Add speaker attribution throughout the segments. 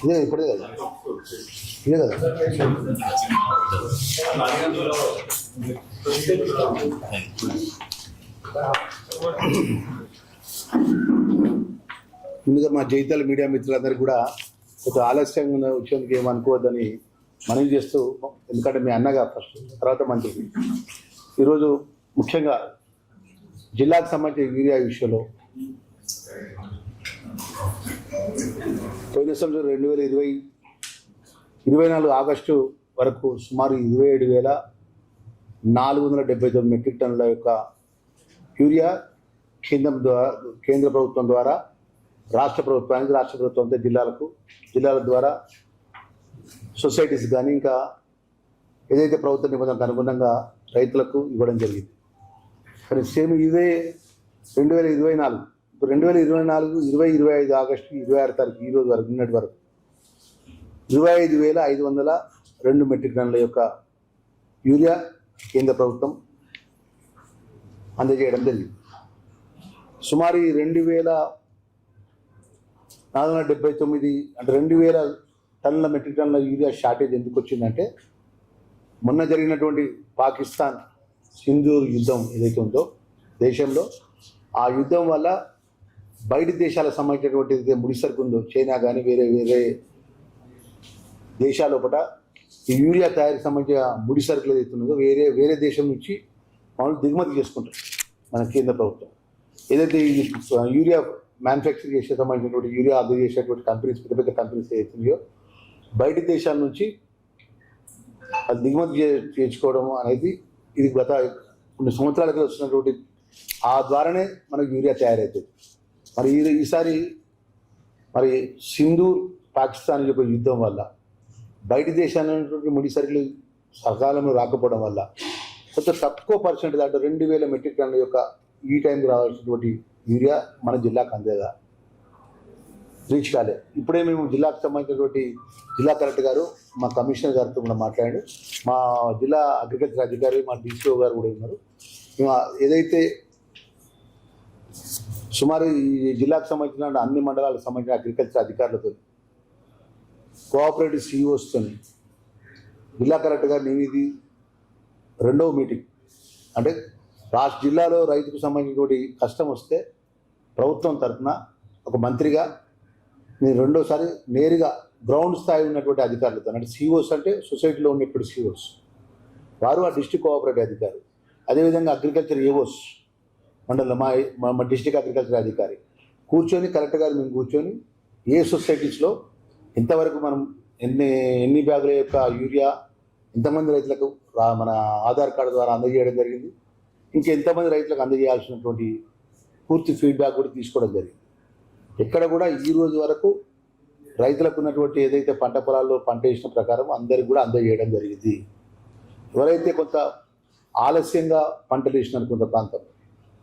Speaker 1: ఇదే ఇప్పుడే కదా ఇదే కదా ముందుగా మా జైతాల మీడియా మిత్రులందరికీ కూడా కొంచెం ఆలస్యంగా ఉన్న విషయానికి ఏమనుకోవద్దని మనవి చేస్తూ ఎందుకంటే మీ అన్నగా ఫస్ట్ తర్వాత మంత్రి. ఈరోజు ముఖ్యంగా జిల్లాకు సంబంధించిన యూరియా విషయంలో పోయిన సంవత్సరం రెండు వేల ఇరవై ఇరవై నాలుగు ఆగస్టు వరకు సుమారు ఇరవై ఏడు వేల నాలుగు వందల డెబ్బై తొమ్మిది మెట్రిక్ టన్నుల యొక్క యూరియా కేంద్రం ద్వారా కేంద్ర ప్రభుత్వం ద్వారా రాష్ట్ర ప్రభుత్వానికి రాష్ట్ర ప్రభుత్వంతో జిల్లాలకు జిల్లాల ద్వారా సొసైటీస్ కానీ ఇంకా ఏదైతే ప్రభుత్వ నిబంధనలకు అనుగుణంగా రైతులకు ఇవ్వడం జరిగింది. కానీ సేమ్ ఇదే రెండు వేల ఇరవై నాలుగు ఇప్పుడు రెండు వేల ఇరవై నాలుగు ఇరవై ఇరవై ఐదు ఆగస్టు ఇరవై ఆరు తారీఖు ఈ రోజు వరకు నిన్నటి వరకు ఇరవై ఐదు వేల ఐదు వందల రెండు మెట్రిక్ టన్నుల యొక్క యూరియా కేంద్ర ప్రభుత్వం అందజేయడం జరిగింది. సుమారు ఈ రెండు వేల నాలుగు వందల డెబ్బై తొమ్మిది అంటే రెండు వేల టన్నుల మెట్రిక్ టన్నుల యూరియా షార్టేజ్ ఎందుకు వచ్చిందంటే మొన్న జరిగినటువంటి పాకిస్తాన్ సింధూర్ యుద్ధం ఏదైతే ఉందో దేశంలో ఆ యుద్ధం వల్ల బయట దేశాలకు సంబంధించినటువంటి ఏదైతే ముడి సరుకు ఉందో చైనా కానీ వేరే వేరే దేశాల లోపల ఈ యూరియా తయారీకి సంబంధించిన ముడి సరుకులు ఏదైతే ఉన్నదో వేరే వేరే దేశం నుంచి మామూలు దిగుమతి చేసుకుంటారు మన కేంద్ర ప్రభుత్వం. ఏదైతే ఈ యూరియా మ్యానుఫ్యాక్చర్ చేసే సంబంధించినటువంటి యూరియా అర్థం చేసేటువంటి కంపెనీస్ పెద్ద పెద్ద కంపెనీస్ ఏదైతున్నాయో బయట దేశాల నుంచి అది దిగుమతి చే చేర్చుకోవడం అనేది ఇది గత కొన్ని సంవత్సరాల క్రితం వచ్చినటువంటి ఆ ద్వారానే మనకు యూరియా తయారవుతుంది మరి ఈ ఈసారి మరి సింధూర్ పాకిస్తాన్ యొక్క యుద్ధం వల్ల బయట దేశాలైనటువంటి ముడిసరుకులు ముడి సరుకులు సకాలంలో రాకపోవడం వల్ల కొంచెం తక్కువ పర్సెంట్ దాంట్లో రెండు వేల మెట్రిక్ టన్ల యొక్క ఈ టైంకి రావాల్సినటువంటి యూరియా మన జిల్లాకు అందేదా? రీచ్ కాలే. ఇప్పుడే మేము జిల్లాకు సంబంధించినటువంటి జిల్లా కలెక్టర్ గారు మా కమిషనర్ గారితో కూడా మాట్లాడాడు. మా జిల్లా అగ్రికల్చర్ అధికారి మా డిసిఓ గారు కూడా ఉన్నారు. మేము ఏదైతే సుమారు ఈ జిల్లాకు సంబంధించిన అన్ని మండలాలకు సంబంధించిన అగ్రికల్చర్ అధికారులతో కోఆపరేటివ్ సిఇఓస్తో జిల్లా కలెక్టర్ గారు నేను ఇది రెండవ మీటింగ్ అంటే రాష్ట్ర జిల్లాలో రైతుకు సంబంధించినటువంటి కష్టం వస్తే ప్రభుత్వం తరఫున ఒక మంత్రిగా నేను రెండోసారి నేరుగా గ్రౌండ్ స్థాయి ఉన్నటువంటి అధికారులతో అంటే సిఓస్ అంటే సొసైటీలో ఉన్నటువంటి సిఇఓస్ వారు ఆ డిస్టిక్ కోఆపరేటివ్ అధికారులు. అదేవిధంగా అగ్రికల్చర్ ఏఓస్ మండలం మా మా- డిస్టిక్ అగ్రికల్చర్ అధికారి. కూర్చొని కలెక్టర్ గారు మేము కూర్చొని ఏ సొసైటీస్లో ఇంతవరకు మనం ఎన్ని ఎన్ని బ్యాగుల యొక్క యూరియా ఎంతమంది రైతులకు రా మన ఆధార్ కార్డు ద్వారా అందజేయడం జరిగింది. ఇంకెంతమంది రైతులకు అందజేయాల్సినటువంటి పూర్తి ఫీడ్బ్యాక్ కూడా తీసుకోవడం జరిగింది. ఎక్కడ కూడా ఈ రోజు వరకు రైతులకు ఉన్నటువంటి ఏదైతే పంట పొలాల్లో పంట వేసిన ప్రకారం అందరికి కూడా అందజేయడం జరిగింది. ఎవరైతే కొంత ఆలస్యంగా పంటలు వేసినారు కొంత ప్రాంతం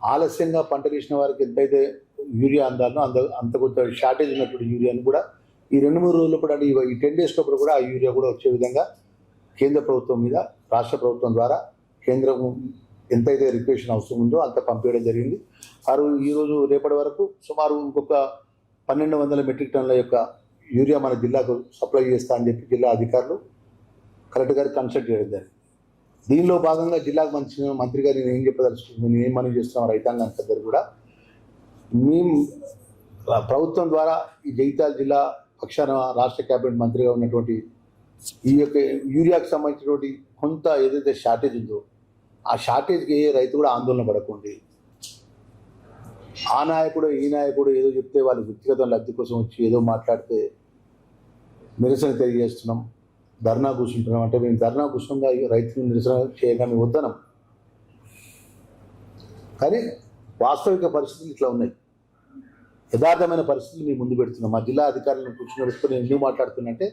Speaker 1: ఆలస్యంగా పంట వేసిన వారికి ఎంతైతే యూరియా అందాలో అంత అంత కొంత షార్టేజ్ ఉన్నటువంటి యూరియాను కూడా ఈ రెండు మూడు రోజులు కూడా ఈ ఈ టెన్ డేస్ లోపల కూడా ఆ యూరియా కూడా వచ్చే విధంగా కేంద్ర ప్రభుత్వం మీద రాష్ట్ర ప్రభుత్వం ద్వారా కేంద్రం ఎంతైతే రిక్వేషన్ అవసరం ఉందో అంత పంపించడం జరిగింది. వారు ఈరోజు రేపటి వరకు సుమారు ఇంకొక పన్నెండు వందల మెట్రిక్ టన్నుల యొక్క యూరియా మన జిల్లాకు సప్లై చేస్తా అని చెప్పి జిల్లా అధికారులు కలెక్టర్ గారికి కన్సల్ట్ చేయడం జరిగింది. దీనిలో భాగంగా జిల్లాకు మంచి మంత్రి గారు నేను ఏం చెప్పదలుచుకుంటున్నాను నేను ఏం మనం చేస్తున్నాం రైతాంగానికి అందరు కూడా మేము ప్రభుత్వం ద్వారా ఈ జగిత్యాల జిల్లా పక్షాన రాష్ట్ర క్యాబినెట్ మంత్రిగా ఉన్నటువంటి ఈ యొక్క యూరియాకు సంబంధించినటువంటి కొంత ఏదైతే షార్టేజ్ ఉందో ఆ షార్టేజ్కి ఏ రైతు కూడా ఆందోళన పడకండి. ఆ నాయకుడు ఈ నాయకుడు ఏదో చెప్తే వాళ్ళు వ్యక్తిగత లబ్ధి కోసం వచ్చి ఏదో మాట్లాడితే నిరసన తెలియజేస్తున్నాం. ధర్నా కూర్చుంటున్నాం. అంటే మేము ధర్నా కూర్చుంగా రైతులు నిరసన చేయగా మేము వద్దనం కానీ వాస్తవిక పరిస్థితులు ఇట్లా ఉన్నాయి. యథార్థమైన పరిస్థితులు మేము ముందు పెడుతున్నాం. మా జిల్లా అధికారులను కూర్చుని నేను ఎందుకు మాట్లాడుతున్నంటే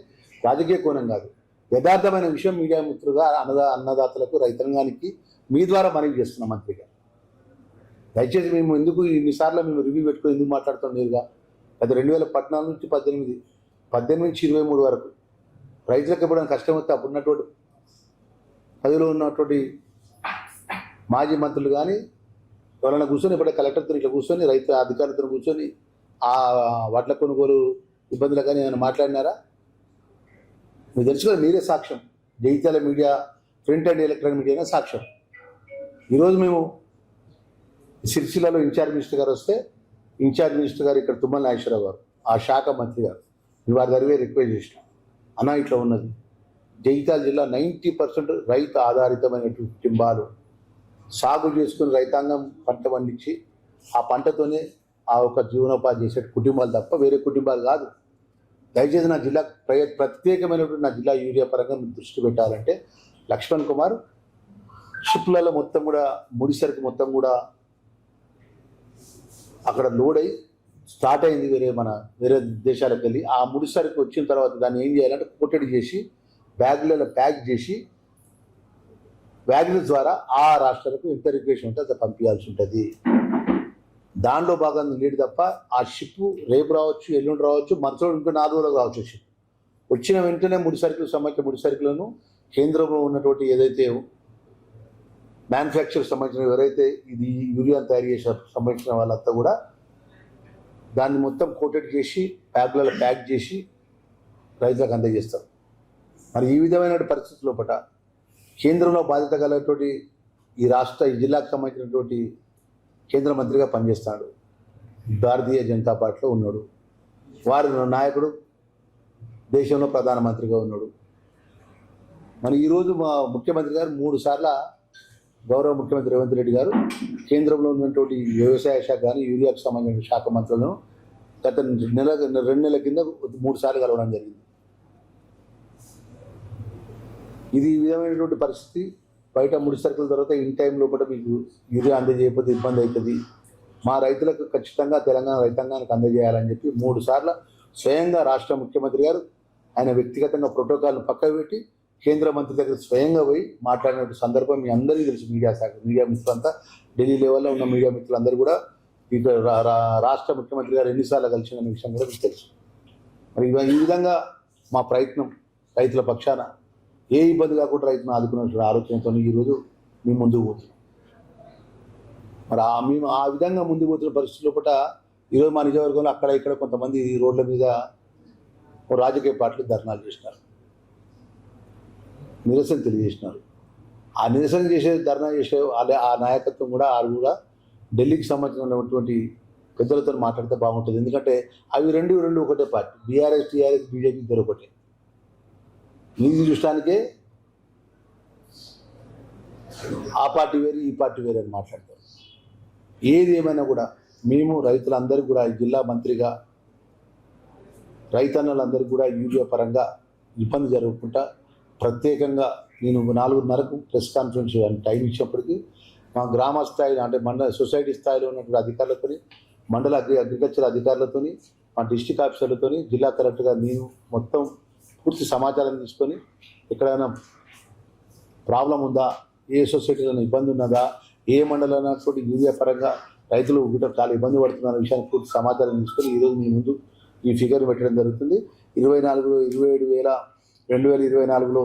Speaker 1: రాజకీయ కోణం కాదు. యథార్థమైన విషయం మీడియా మిత్రుగా అన్నదా అన్నదాతలకు రైతాంగానికి మీ ద్వారా మనవి చేస్తున్నాం మంత్రిగా. దయచేసి మేము ఎందుకు ఇన్నిసార్లు మేము రివ్యూ పెట్టుకుని ఎందుకు మాట్లాడుతున్నాం నేరుగా? అది రెండు వేల పద్నాలుగు నుంచి పద్దెనిమిది పద్దెనిమిది నుంచి ఇరవై మూడు వరకు రైతులకు ఇవ్వడం కష్టం వస్తే అప్పుడు ఉన్నటువంటి పదవిలో ఉన్నటువంటి మాజీ మంత్రులు కానీ ఎవరైనా కూర్చొని ఇప్పుడు కలెక్టర్తో ఇట్లా కూర్చొని రైతు అధికారులతో కూర్చొని ఆ వడ్ల కొనుగోలు ఇబ్బందులు కానీ ఏమైనా మాట్లాడినారా? మీరు తెలుసుకోవాలి మీరే సాక్ష్యం. Jagtial media print and electronic మీడియానే సాక్ష్యం. ఈరోజు మేము సిరిసిల్లలో ఇన్ఛార్జ్ మినిస్టర్ గారు వస్తే ఇన్ఛార్జ్ మినిస్టర్ గారు ఇక్కడ తుమ్మల నాగేశ్వరరావు గారు ఆ శాఖ మంత్రి గారు. వారి గారివే రిక్వెస్ట్ చేసినాం. అనా ఇట్లా ఉన్నది. జగిత్యాల జిల్లా నైంటీ పర్సెంట్ రైతు ఆధారితమైనటువంటి కుటుంబాలు సాగు చేసుకుని రైతాంగం పంట పండించి ఆ పంటతోనే ఆ ఒక జీవనోపాధి చేసే కుటుంబాలు తప్ప వేరే కుటుంబాలు కాదు. దయచేసి నా జిల్లా ప్రయ ప్రత్యేకమైనటువంటి నా జిల్లా యూరియా పరంగా మీరు దృష్టి పెట్టాలంటే లక్ష్మణ్ కుమార్ షిప్లలో మొత్తం కూడా ముడిసరుకు మొత్తం కూడా అక్కడ లోడ్ అయి స్టార్ట్ అయింది వేరే మన వేరే దేశాలకు వెళ్ళి ఆ ముడిసరికి వచ్చిన తర్వాత దాన్ని ఏం చేయాలంటే కోటెడ్ చేసి బ్యాగులలో ప్యాక్ చేసి బ్యాగుల ద్వారా ఆ రాష్ట్రాలకు ఎంత ఉంటే అది పంపించాల్సి ఉంటుంది. దానిలో భాగంగా లేడు తప్ప ఆ షిప్ రేపు రావచ్చు ఎల్లుండి రావచ్చు మరుసటి ఇంకో నాలుగు రోజులు రావచ్చు షిప్. వచ్చిన వెంటనే ముడి సరుకులకు సంబంధించిన ముడి సరుకులను కేంద్రంలో ఉన్నటువంటి ఏదైతే మ్యానుఫ్యాక్చర్ సంబంధించిన ఎవరైతే ఇది యూరియా తయారు చేసే సంబంధించిన వాళ్ళంతా కూడా దాన్ని మొత్తం కోటెడ్ చేసి ప్యాక్లలో ప్యాక్ చేసి రైతులకు అందజేస్తారు. మరి ఈ విధమైన పరిస్థితి లోపల కేంద్రంలో బాధ్యత గలటువంటి ఈ రాష్ట్ర ఈ జిల్లాకు సంబంధించినటువంటి కేంద్ర మంత్రిగా పనిచేస్తాడు. భారతీయ జనతా పార్టీలో ఉన్నాడు. వారి నాయకుడు దేశంలో ప్రధానమంత్రిగా ఉన్నాడు. మరి ఈరోజు మా ముఖ్యమంత్రి గారు మూడు సార్లు గౌరవ ముఖ్యమంత్రి రేవంత్ రెడ్డి గారు కేంద్రంలో ఉన్నటువంటి వ్యవసాయ శాఖ కానీ యూరియాకు సంబంధించిన శాఖ మంత్రులను గత నెల రెండు నెలల కింద మూడు సార్లు కలవడం జరిగింది. ఇది విధమైనటువంటి పరిస్థితి. బయట ముడి సరుకుల తర్వాత ఇన్ టైంలో కూడా మీకు యూరియా అందజేయకపోతే ఇబ్బంది అవుతుంది. మా రైతులకు ఖచ్చితంగా తెలంగాణ రైతాంగానికి అందజేయాలని చెప్పి మూడు సార్లు స్వయంగా రాష్ట్ర ముఖ్యమంత్రి గారు ఆయన వ్యక్తిగతంగా ప్రోటోకాల్ను పక్కకు పెట్టి కేంద్ర మంత్రి దగ్గర స్వయంగా పోయి మాట్లాడిన సందర్భం మీ అందరికీ తెలుసు మీడియా శాఖ మీడియా మిత్రులంతా. ఢిల్లీ లెవెల్లో ఉన్న మీడియా మిత్రులందరూ కూడా ఇక్కడ రా- రాష్ట్ర ముఖ్యమంత్రి గారు ఎన్నిసార్లు కలిసిన విషయం కూడా మీకు తెలుసు. మరి ఈ విధంగా మా ప్రయత్నం రైతుల పక్షాన ఏ ఇబ్బంది కాకుండా రైతును ఆదుకున్న ఆలోచనతో ఈరోజు మేము ముందుకు పోతున్నాం. మరి ఆ మేము ఆ విధంగా ముందుకు పోతున్న పరిస్థితుల్లో పూట ఈరోజు మా నిజవర్గంలో అక్కడ ఇక్కడ కొంతమంది రోడ్ల మీద రాజకీయ పార్టీలు ధర్నాలు చేసినారు. నిరసన తెలియజేసినారు. ఆ నిరసన చేసే ధర్నా చేసే ఆ నాయకత్వం కూడా ఆరు కూడా ఢిల్లీకి సంబంధించినటువంటి పెద్దలతో మాట్లాడితే బాగుంటుంది. ఎందుకంటే అవి రెండు రెండు ఒకటే పార్టీ. బీఆర్ఎస్ టీఆర్ఎస్ బీజేపీ ఇద్దరు ఒకటే. నీతి చూడటానికే ఆ పార్టీ వేరు ఈ పార్టీ వేరు అని మాట్లాడతారు. ఏది ఏమైనా కూడా మేము రైతులందరికీ కూడా ఈ జిల్లా మంత్రిగా రైతన్నలందరికీ కూడా యూరియా పరంగా ఇబ్బంది జరగకుండా ప్రత్యేకంగా నేను నాలుగున్నరకు ప్రెస్ కాన్ఫరెన్స్ టైం ఇచ్చినప్పటికీ మా గ్రామ స్థాయిలో అంటే మండల సొసైటీ స్థాయిలో ఉన్నటువంటి అధికారులతోని మండల అగ్రి అగ్రికల్చర్ అధికారులతో మా డిస్టిక్ ఆఫీసర్లతోని జిల్లా కలెక్టర్గా నేను మొత్తం పూర్తి సమాచారం తీసుకొని ఎక్కడైనా ప్రాబ్లం ఉందా ఏ సొసైటీలో ఇబ్బంది ఉన్నదా ఏ మండలం యూరియా పరంగా రైతులు గిట్ట చాలా ఇబ్బంది పడుతున్న విషయాన్ని పూర్తి సమాచారం తీసుకొని ఈరోజు మీ ముందు ఈ ఫిగర్ పెట్టడం జరుగుతుంది. ఇరవై నాలుగు ఇరవై ఏడు వేల రెండు వేల ఇరవై నాలుగులో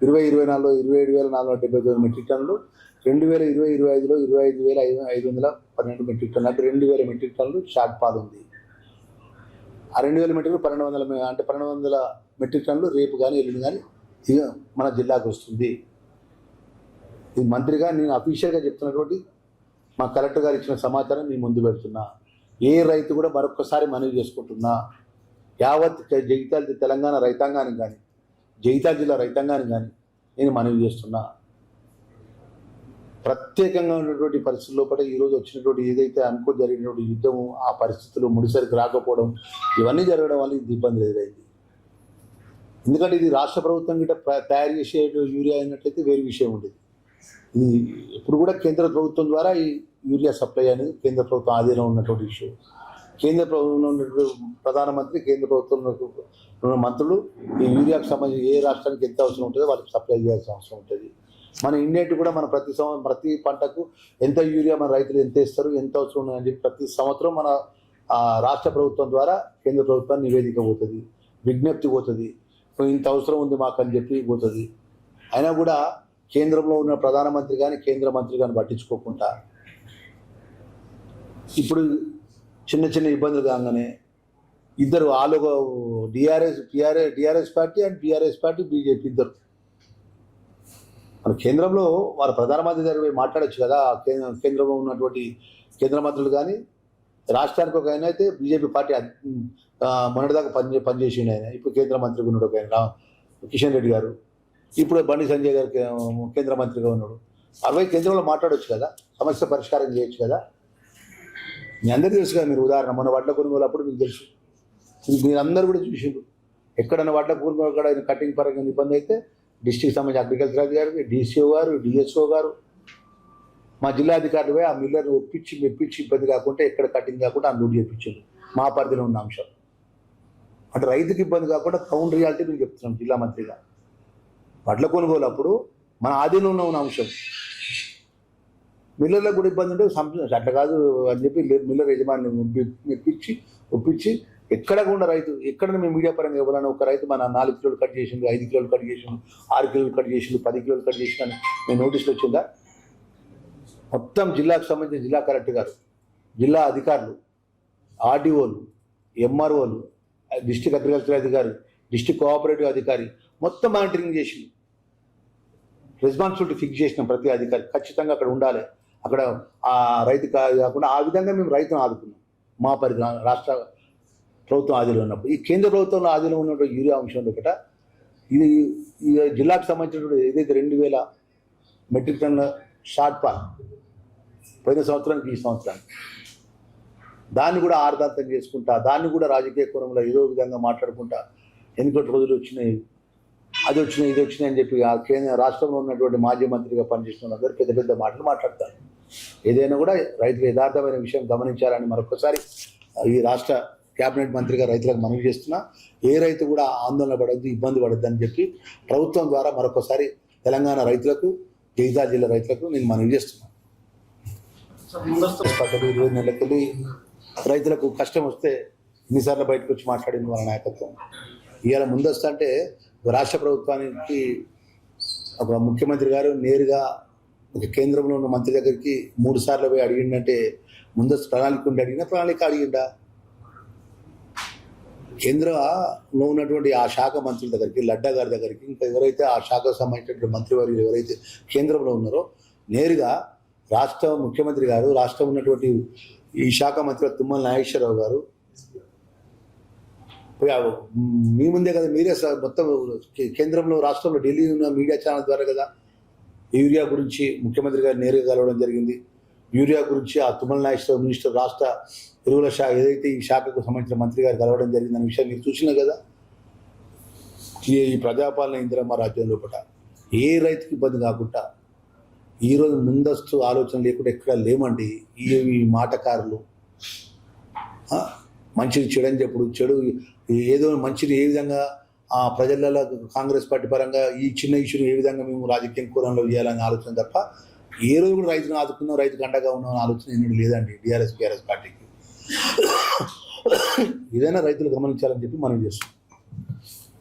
Speaker 1: ఇరవై ఇరవై నాలుగులో ఇరవై ఏడు వేల నాలుగు వందల డెబ్బై తొమ్మిది మెట్రిక్ టన్నులు రెండు వేల ఇరవై ఇరవై ఐదులో ఇరవై ఐదు వేల ఐదు ఐదు వందల పన్నెండు మెట్రిక్ టన్నులు అంటే రెండు వేల మెట్రిక్ టన్నులు షార్ట్ పాల్ ఉంది. ఆ రెండు వేల మెట్రిక్ పన్నెండు వందల అంటే పన్నెండు వందల మెట్రిక్ టన్నులు రేపు కానీ ఎల్లుండి కానీ ఇక మన జిల్లాకు వస్తుంది. ఇది మంత్రిగా నేను అఫీషియల్గా చెప్తున్నటువంటి మా కలెక్టర్ గారు ఇచ్చిన సమాచారం మీ ముందు పెడుతున్నా. ఏ రైతు కూడా మరొకసారి మనవి చేసుకుంటున్నా. యావత్ జగిత్యాల తెలంగాణ రైతాంగానికి కానీ జగిత్యాల జిల్లా రైతాంగానికి కానీ నేను మనవి చేస్తున్నా. ప్రత్యేకంగా ఉన్నటువంటి పరిస్థితుల లోపల ఈరోజు వచ్చినటువంటి ఏదైతే అనుకో జరిగినటువంటి యుద్ధము ఆ పరిస్థితులు ముడిసరికి రాకపోవడం ఇవన్నీ జరగడం వల్ల ఇది ఇబ్బంది ఎదురైంది ఎందుకంటే ఇది రాష్ట్ర ప్రభుత్వం గిట్ట తయారు చేసే యూరియా అయినట్లయితే వేరే విషయం ఉండేది. ఇది ఇప్పుడు కూడా కేంద్ర ప్రభుత్వం ద్వారా ఈ యూరియా సప్లై అనేది కేంద్ర ప్రభుత్వం ఆధీనంలో ఉన్నటువంటి ఇష్యూ. కేంద్ర ప్రభుత్వంలో ప్రధానమంత్రి కేంద్ర ప్రభుత్వంలో మంత్రులు ఈ యూరియాకు సంబంధించి ఏ రాష్ట్రానికి ఎంత అవసరం ఉంటుందో వాళ్ళకి సప్లై చేయాల్సిన అవసరం ఉంటుంది. మన ఇండియాకి కూడా మన ప్రతి సంవత్సరం ప్రతి పంటకు ఎంత యూరియా మన రైతులు ఎంత ఇస్తారు ఎంత అవసరం ఉన్నాయని చెప్పి ప్రతి సంవత్సరం మన రాష్ట్ర ప్రభుత్వం ద్వారా కేంద్ర ప్రభుత్వాన్ని నివేదిక పోతుంది విజ్ఞప్తి పోతుంది. ఇంత అవసరం ఉంది మాకు అని చెప్పి పోతుంది. అయినా కూడా కేంద్రంలో ఉన్న ప్రధానమంత్రి కానీ కేంద్ర మంత్రి కానీ పట్టించుకోకుండా ఇప్పుడు చిన్న చిన్న ఇబ్బందులు కాగానే ఇద్దరు వాళ్ళు DRS PRS DRS party and PRS party BJP ఇద్దరు. మన కేంద్రంలో వారు ప్రధానమంత్రి దగ్గర పోయి మాట్లాడొచ్చు కదా కేంద్ర- కేంద్రంలో ఉన్నటువంటి కేంద్ర మంత్రులు కానీ రాష్ట్రానికి ఒక ఆయన అయితే బీజేపీ పార్టీ మొన్నటిదాకా పని పనిచేసిండు ఆయన. ఇప్పుడు కేంద్ర మంత్రిగా ఉన్నాడు ఒక ఆయన కిషన్ రెడ్డి గారు. ఇప్పుడు బండి సంజయ్ గారు కేంద్ర మంత్రిగా ఉన్నాడు. అరవై కేంద్రంలో మాట్లాడొచ్చు కదా సమస్య పరిష్కారం చేయొచ్చు కదా. మీ అందరికీ తెలుసు కదా మీరు ఉదాహరణ మన వడ్ల కొనుగోలు అప్పుడు మీకు తెలుసు. మీరందరూ కూడా చూసిండ్రు. ఎక్కడైనా వడ్ల కొనుగోలు అక్కడ కటింగ్ పరంగా ఇబ్బంది అయితే డిస్టిక్ సంబంధించి అగ్రికల్చర్ అధికారి డిసిఓ గారు డిఎస్ఓ గారు మా జిల్లా అధికారులు ఆ మిల్లర్ని ఒప్పించి మెప్పించి ఇబ్బంది కాకుండా ఎక్కడ కటింగ్ కాకుండా ఆ నోట్ చేయించారు మా పరిధిలో ఉన్న అంశం. అంటే రైతుకి ఇబ్బంది కాకుండా టౌన్ రియాలిటీ మేము చెప్తున్నాం జిల్లా మంత్రిగా. వడ్ల కొనుగోలు అప్పుడు మన ఆధీనంలో ఉన్న అంశం. మిల్లర్లకు కూడా ఇబ్బంది ఉంటే సంప- అట్లా కాదు అని చెప్పి మిల్లర్ యజమాని మెప్పించి ఒప్పించి ఎక్కడ కూడా రైతు ఎక్కడ మేము మీడియా పరంగా ఇవ్వాలని ఒక రైతు మన నాలుగు కిలోలు కట్ చేసిండు ఐదు కిలోలు కట్ చేసిండు ఆరు కిలోలు కట్ చేసిండు పది కిలోలు కట్ చేసిండు నేను మేము నోటీసులు వచ్చిందా? మొత్తం జిల్లాకు సంబంధించిన జిల్లా కలెక్టర్ గారు జిల్లా అధికారులు ఆర్డీఓలు ఎంఆర్ఓలు డిస్టిక్ అగ్రికల్చర్ అధికారి డిస్టిక్ కోఆపరేటివ్ అధికారి మొత్తం మానిటరింగ్ చేసి రెస్పాన్సిబిలిటీ ఫిక్స్ చేసిన ప్రతి అధికారి ఖచ్చితంగా అక్కడ ఉండాలి. అక్కడ ఆ రైతు కాకుండా ఆ విధంగా మేము రైతును ఆదుకున్నాం. మా పరిధి రాష్ట్ర ప్రభుత్వం ఆధీనంలో ఉన్నప్పుడు. ఈ కేంద్ర ప్రభుత్వంలో ఆధీనంలో ఉన్నటువంటి యూరియా అంశం ఒకట ఇది ఈ జిల్లాకు సంబంధించినటువంటి ఏదైతే రెండు వేల మెట్రిక్ టన్నుల షార్ట్ పాల్ పోయిన సంవత్సరానికి ఈ సంవత్సరానికి దాన్ని కూడా ఆర్దార్థం చేసుకుంటా దాన్ని కూడా రాజకీయ కోణంలో ఏదో విధంగా మాట్లాడుకుంటా ఎన్నికటి రోజులు వచ్చినాయి అది వచ్చినాయి ఇది వచ్చినాయి అని చెప్పి ఆ కేంద్ర రాష్ట్రంలో ఉన్నటువంటి మాజీ మంత్రిగా పనిచేస్తున్న వాళ్ళందరూ పెద్ద పెద్ద మాటలు మాట్లాడతారు. ఏదైనా కూడా రైతులు యథార్థమైన విషయం గమనించాలని మరొకసారి ఈ రాష్ట్ర కేబినెట్ మంత్రిగా రైతులకు మనవి చేస్తున్నా ఏ రైతు కూడా ఆందోళన పడద్దు ఇబ్బంది పడద్దు అని చెప్పి ప్రభుత్వం ద్వారా మరొకసారి తెలంగాణ రైతులకు జగితాల జిల్లా రైతులకు నేను మనవి చేస్తున్నాను ఇరవై నెలలకెళ్ళి రైతులకు కష్టం వస్తే ఎన్నిసార్లు బయటకు వచ్చి మాట్లాడింది వాళ్ళ నాయకత్వం. ఇవాళ ముందస్తు అంటే రాష్ట్ర ప్రభుత్వానికి ఒక ముఖ్యమంత్రి గారు నేరుగా ఒక కేంద్రంలో ఉన్న మంత్రి దగ్గరికి మూడు సార్లు పోయి అడిగిండంటే ముందస్తు ప్రణాళిక ఉండి అడిగిన ప్రణాళిక అడిగిండా? కేంద్రంలో ఉన్నటువంటి ఆ శాఖ మంత్రుల దగ్గరికి లడ్డా గారి దగ్గరికి ఇంకా ఎవరైతే ఆ శాఖకు సంబంధించినటువంటి మంత్రివర్యులు ఎవరైతే కేంద్రంలో ఉన్నారో నేరుగా రాష్ట్ర ముఖ్యమంత్రి గారు రాష్ట్రం ఉన్నటువంటి ఈ శాఖ మంత్రి తుమ్మల నాగేశ్వరరావు గారు మీ ముందే కదా మీరే మొత్తం కేంద్రంలో రాష్ట్రంలో ఢిల్లీ ఉన్న మీడియా ఛానల్ ద్వారా కదా యూరియా గురించి ముఖ్యమంత్రి గారు నేరుగా కలవడం జరిగింది. యూరియా గురించి ఆ తుమ్మల నాగేశ్వరరావు మినిస్టర్ రాష్ట్ర ఎరువుల శాఖ ఏదైతే ఈ శాఖకు సంబంధించిన మంత్రి గారు కలవడం జరిగింది అనే విషయం మీరు చూసినా కదా? ఈ ప్రజాపాలన ఇందిరమ్మ రాజ్యం లోపల ఏ రైతుకి ఇబ్బంది కాకుండా ఈరోజు ముందస్తు ఆలోచన లేకుండా ఎక్కడ లేమండి. ఈ మాటకారులు. మంచిది చెడు అని చెప్పుడు. చెడు ఏదో మంచిది ఏ విధంగా ఆ ప్రజలలో కాంగ్రెస్ పార్టీ పరంగా ఈ చిన్న ఇష్యూని ఏ విధంగా మేము రాజకీయం కూరంలో చేయాలని ఆలోచన తప్ప ఏ రోజు కూడా రైతును ఆదుకున్నాం రైతుకు అండగా ఉన్నాం ఆలోచన ఎన్నడూ లేదండి డిఆర్ఎస్ బీఆర్ఎస్ పార్టీకి. ఏదైనా రైతులు గమనించాలని చెప్పి మనం చేస్తున్నాం.